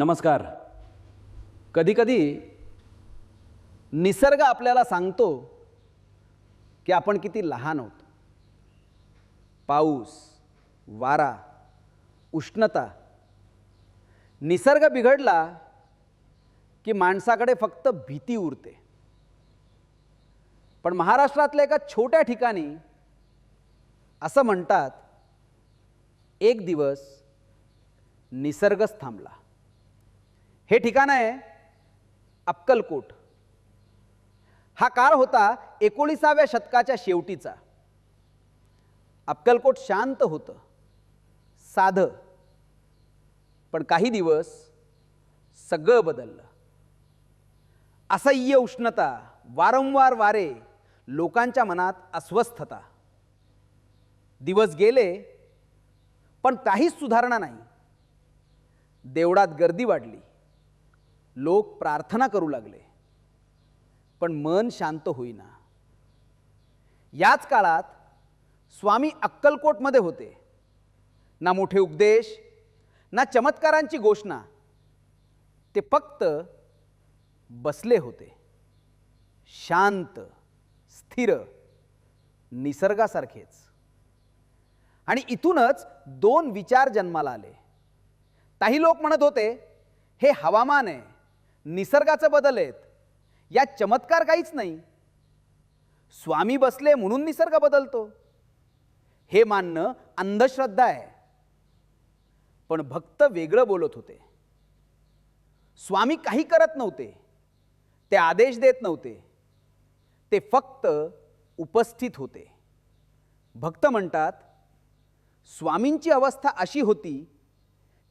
नमस्कार. कधीकधी निसर्ग आपल्याला सांगतो की आपण किती लहान आहोत. पाऊस वारा उष्णता. निसर्ग बिघडला की माणसाकडे फक्त भीती उरते. पण महाराष्ट्रातल्या एका छोट्या ठिकाणी असं म्हणतात एक दिवस निसर्गच थांबला. हे ठिकाण आहे अक्कलकोट. हा काळ होता एकोणीसाव्या शतकाच्या शेवटीचा. अक्कलकोट शांत होतं साधं. पण काही दिवस सगळं बदललं. असह्य उष्णता वारंवार वारे लोकांच्या मनात अस्वस्थता. दिवस गेले पण काहीच सुधारणा नाही. देवळात गर्दी वाढली. लोक प्रार्थना करू लागले. पण मन शांत होईना. याच काळात स्वामी अक्कलकोटमध्ये होते. ना मोठे उपदेश ना चमत्कारांची घोषणा. ते फक्त बसले होते. शांत स्थिर निसर्गासारखेच. आणि इथूनच दोन विचार जन्माला आले. काही लोक म्हणत होते हे हवामान आहे. निसर्गाचं बदल आहेत. यात चमत्कार काहीच नाही. स्वामी बसले म्हणून निसर्ग बदलतो. हे मानणं अंधश्रद्धा आहे. पण भक्त वेगळं बोलत होते. स्वामी काही करत नव्हते. ते आदेश देत नव्हते. ते फक्त उपस्थित होते. भक्त म्हणतात स्वामींची अवस्था अशी होती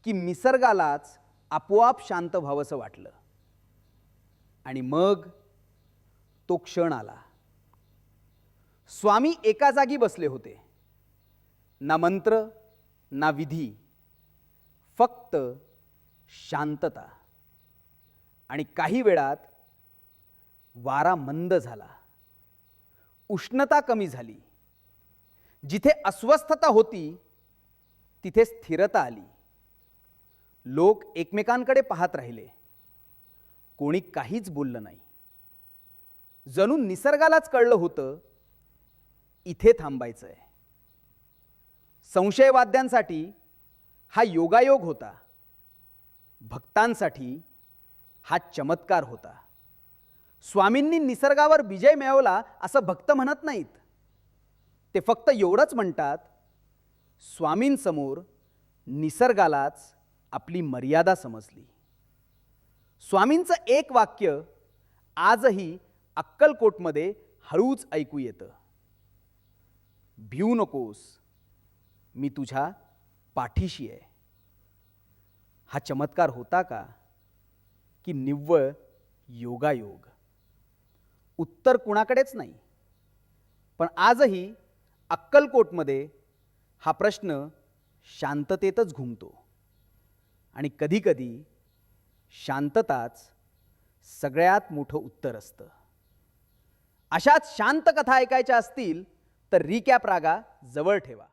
की निसर्गालाच आपोआप शांत व्हावंसं वाटलं. आणि मग तो क्षण आला. स्वामी एका जागी बसले होते. ना मंत्र ना विधी फक्त शांतता. आणि काही वेळात वारा मंद झाला. उष्णता कमी झाली. जिथे अस्वस्थता होती तिथे स्थिरता आली. लोक एकमेकांकडे पाहत राहिले. कोणी काहीच बोललं नाही. जणू निसर्गालाच कळलं होतं इथे थांबायचं आहे संशयवाद्यांसाठी हा योगायोग होता. भक्तांसाठी हा चमत्कार होता. स्वामींनी निसर्गावर विजय मिळवला असं भक्त म्हणत नाहीत. ते फक्त एवढंच म्हणतात स्वामींसमोर निसर्गालाच आपली मर्यादा समजली. स्वामींचं एक वाक्य आजही अक्कलकोटमध्ये हळूच ऐकू येतं. भिऊ नकोस मी तुझ्या पाठीशी आहे. हा चमत्कार होता का? की निव्वळ योगायोग. उत्तर कुणाकडेच नाही. पण आजही अक्कलकोटमध्ये हा प्रश्न शांततेतच घुमतो. आणि कधीकधी शांतताच सगळ्यात मोठं उत्तर असतं. अशाच शांत कथा ऐकायच्या असतील तर रिकॅप रागा जवळ ठेवा.